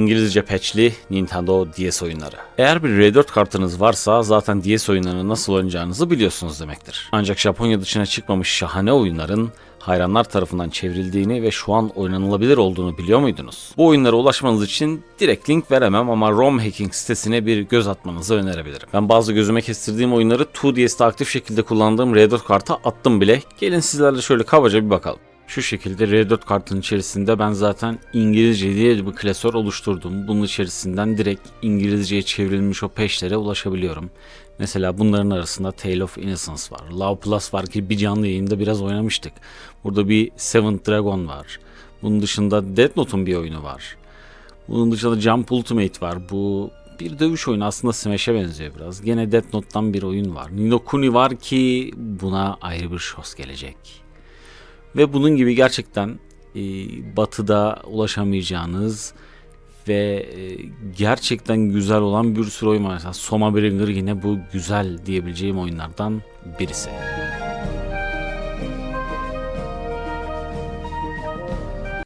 İngilizce patchli Nintendo DS oyunları. Eğer bir R4 kartınız varsa zaten DS oyunlarını nasıl oynayacağınızı biliyorsunuz demektir. Ancak Japonya dışına çıkmamış şahane oyunların hayranlar tarafından çevrildiğini ve şu an oynanılabilir olduğunu biliyor muydunuz? Bu oyunlara ulaşmanız için direkt link veremem ama ROM hacking sitesine bir göz atmanızı önerebilirim. Ben bazı gözüme kestirdiğim oyunları 2DS'de aktif şekilde kullandığım R4 karta attım bile. Gelin sizlerle şöyle kabaca bir bakalım. Şu şekilde R4 kartın içerisinde ben zaten İngilizce diye bir klasör oluşturdum. Bunun içerisinden direkt İngilizceye çevrilmiş o peşlere ulaşabiliyorum. Mesela bunların arasında Tale of Innocence var. Love Plus var ki bir canlı yayında biraz oynamıştık. Burada bir Seventh Dragon var. Bunun dışında Death Note'un bir oyunu var. Bunun dışında Jump Ultimate var. Bu bir dövüş oyunu aslında Smash'e benziyor biraz. Gene Death Note'dan bir oyun var. Nino Kuni var ki buna ayrı bir şos gelecek. Ve bunun gibi gerçekten e, batıda ulaşamayacağınız ve e, gerçekten güzel olan bir sürü oyun var. Mesela Soma Bringer yine bu güzel diyebileceğim oyunlardan birisi.